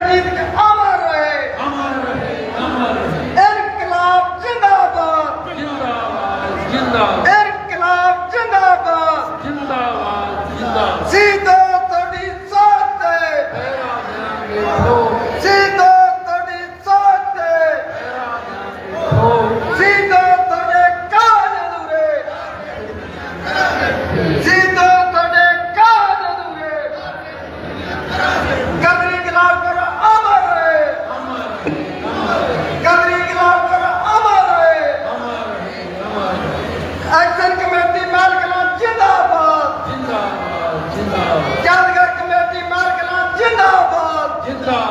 一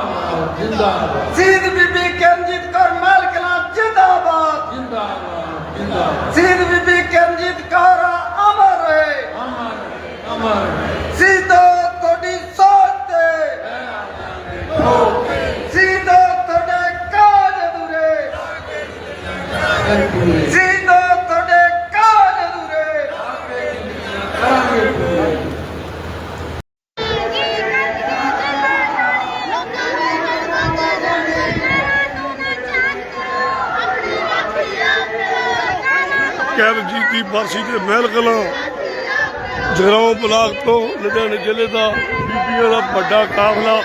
जिंदाबाद। जिंदाबाद सीध बीबी किरणजीत कौर मालकना जिंदाबाद। जिंदाबाद जिंदाबाद। सीध बीबी किरणजीत कौर अमर है। अमर अमर। सीधो थोड़ी सोच। सीधो थोड़े काज दूरे ਕੈਰਜੀਤ ਦੀ ਬਰਸੀ ਦੇ ਮਹਿਲ ਕਲਾਂ ਜਗਰਾਉਂ ਬਲਾਕ ਤੋਂ ਲੁਧਿਆਣੇ ਜ਼ਿਲ੍ਹੇ ਦਾ ਬੀਬੀਆਂ ਦਾ ਵੱਡਾ ਕਾਫਲਾ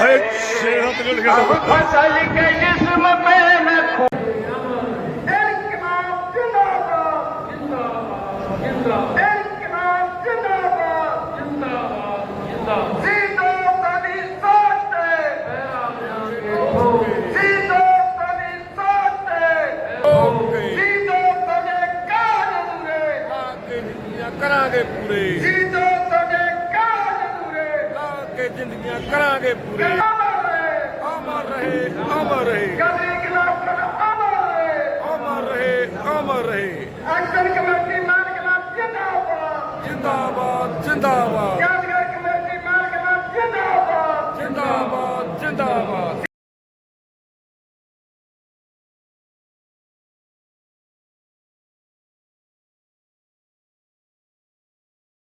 ਹੈ ਸਿਹਤ ਕਰਾਂਗੇ ਪੂਰੇ। ਸਿੱਧੋ ਤੁਹਾਡੇ ਕਾਜ ਅਧੂਰੇ। ਲਾ ਕੇ ਜ਼ਿੰਦਗੀਆਂ ਕਰਾਂਗੇ ਪੂਰੇ। ਅਮਰ ਰਹੇ। ਅਮਰ ਰਹੇ ਕਦਰੀ ਖਿਲਾਫ ਅਮਰ ਰਹੇ। ਅਮਰ ਰਹੇ ਅਮਰ ਰਹੇ। ਐਕਸ਼ਨ ਕਮੇਟੀ ਮਾਲਕਲਾ ਜਿੰਦਾਬਾਦ। ਜਿੰਦਾਬਾਦ ਜਿੰਦਾਬਾਦ।